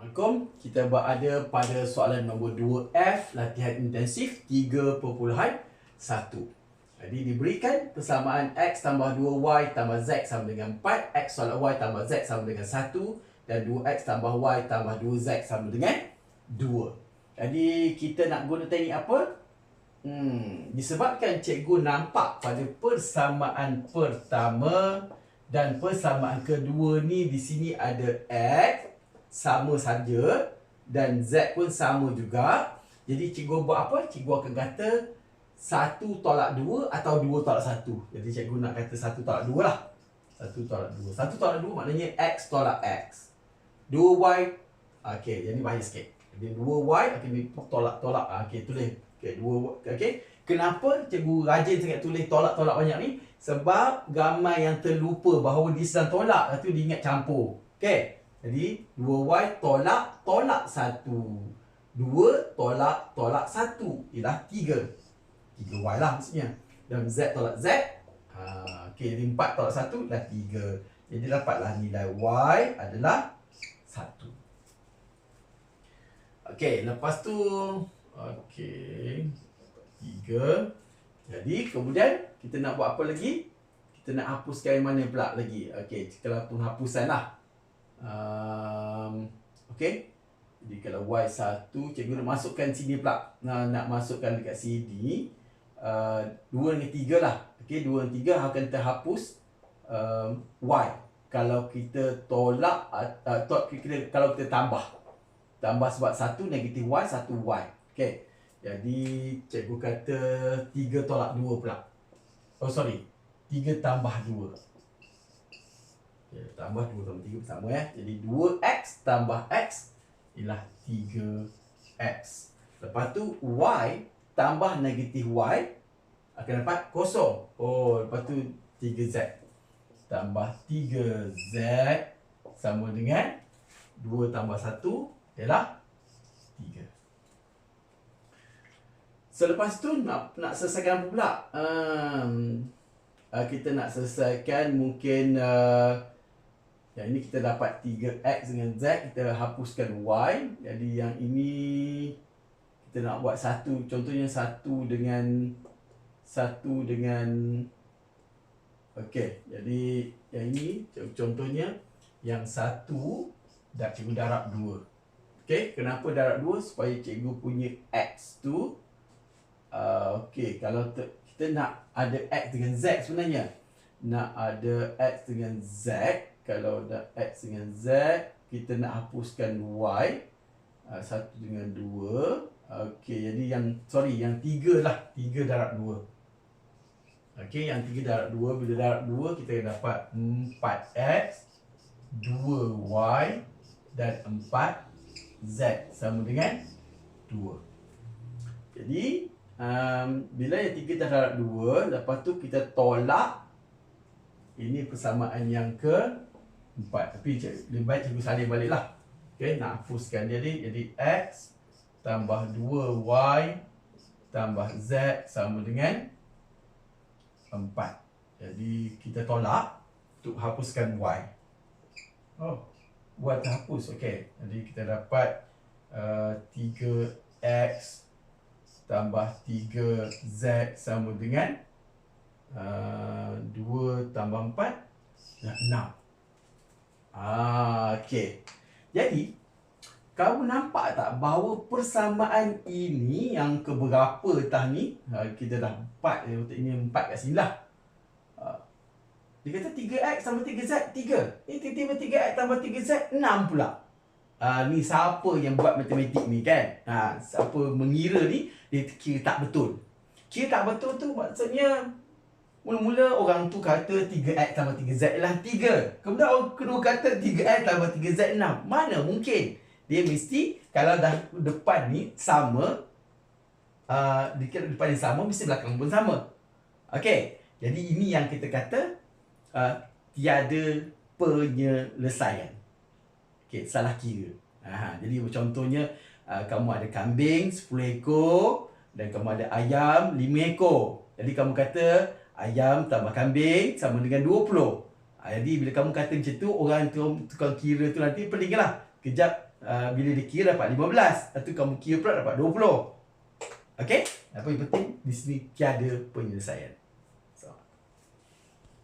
Assalamualaikum. Kita berada pada soalan nombor 2F latihan intensif 3.1. Jadi diberikan persamaan X tambah 2Y tambah Z sama dengan 4, X tolak Y tambah Z sama dengan 1 dan 2X tambah Y tambah 2Z sama dengan 2. Jadi kita nak guna teknik apa? Hmm, disebabkan cikgu nampak pada persamaan pertama dan persamaan kedua ni di sini ada X sama saja dan Z pun sama juga. Jadi cikgu buat apa? Cikgu akan kata satu tolak dua atau dua tolak satu. Jadi cikgu nak kata satu tolak dua lah. Satu tolak dua. Satu tolak dua maknanya X tolak X. Dua Y. Okey, jadi bahaya sikit. Jadi dua Y akan tolak-tolak. Okey, tulis. Okey, dua Okey. Kenapa cikgu rajin sangat tulis tolak-tolak banyak ni? Sebab gambar yang terlupa bahawa dia sedang tolak. Lepas tu dia ingat campur. Okey. Jadi 2y tolak tolak 1. 2 tolak tolak 1 ialah 3. 3y lah maksudnya. Dan z tolak z. Ha, okay, jadi 4 tolak 1 dah 3. Jadi dapatlah nilai y adalah 1. Okey, lepas tu okey. 3. Jadi kemudian kita nak buat apa lagi? Kita nak hapuskan yang mana pula lagi? Okey, kalau penghapusan lah um, Okay. Jadi kalau Y1 Cikgu nak masukkan sini pula. Nah, Nak masukkan dekat sini. Uh, 2 dengan 3 lah. Okay 2 dengan 3 akan terhapus um, Y. Kalau kita tolak uh, to, kita, Kalau kita tambah. Tambah sebab 1 negatif Y 1 Y. Okay. Jadi cikgu kata 3 tolak 2 pula. Oh sorry. 3 tambah 2 Okay, tambah 2 tambah 3 sama ya. Jadi 2x tambah x ialah 3x. Lepas tu y tambah negatif y akan dapat kosong. Oh, lepas tu 3z. Tambah 3z sama dengan 2 tambah 1 ialah 3. Selepas tu nak nak selesaikan apa pula? Um, uh, kita nak selesaikan mungkin uh, yang ini kita dapat 3x dengan z, kita hapuskan y. Jadi yang ini kita nak buat satu, contohnya satu dengan satu dengan okey. Jadi yang ini contohnya yang satu dah cikgu darab dua. Okey, kenapa darab dua? Supaya cikgu punya x tu uh, okey, kalau kita nak ada x dengan z sebenarnya. Nak ada x dengan z, kalau dah X dengan Z kita nak hapuskan Y. Uh, satu dengan dua. Okey, jadi yang sorry yang tiga lah. Tiga darab dua. Okey, yang tiga darab dua bila darab dua kita dapat empat X dua Y dan empat Z. Sama dengan dua. Jadi um, bila yang tiga darab dua lepas tu kita tolak ini persamaan yang ke empat. Tapi lebih baik cikgu salin balik lah. Okay, nak hapuskan dia ni. Jadi X tambah 2Y tambah Z sama dengan 4 Jadi kita tolak untuk hapuskan Y. Oh, Y terhapus, okay Jadi kita dapat uh, 3X tambah 3Z sama dengan uh, 2 tambah 4 6 Ah, okey. Jadi, kamu nampak tak bahawa persamaan ini yang keberapa tah ni? Ha, kita dah empat untuk ini empat kat sini lah. Ha. Dia kata 3X tambah 3Z, 3. Ini tiba-tiba 3X tambah 3Z, 6 pula. Ha, ni siapa yang buat matematik ni kan? Ha, siapa mengira ni, dia kira tak betul. Kira tak betul tu maksudnya Mula-mula orang tu kata 3X tambah 3Z ialah 3. Kemudian orang kedua kata 3X tambah 3Z 6. Mana mungkin? Dia mesti kalau dah depan ni sama, uh, depan ni sama, mesti belakang pun sama. Okey. Jadi ini yang kita kata uh, tiada penyelesaian. Okey, salah kira. Ha, jadi contohnya uh, kamu ada kambing 10 ekor dan kamu ada ayam 5 ekor. Jadi kamu kata ayam tambah kambing sama dengan 20. Ha, jadi bila kamu kata macam tu, orang tu tukang kira tu nanti pening lah. Kejap uh, bila dia kira dapat 15. Lepas tu kamu kira pula dapat 20. Okey? Apa yang penting di sini tiada penyelesaian.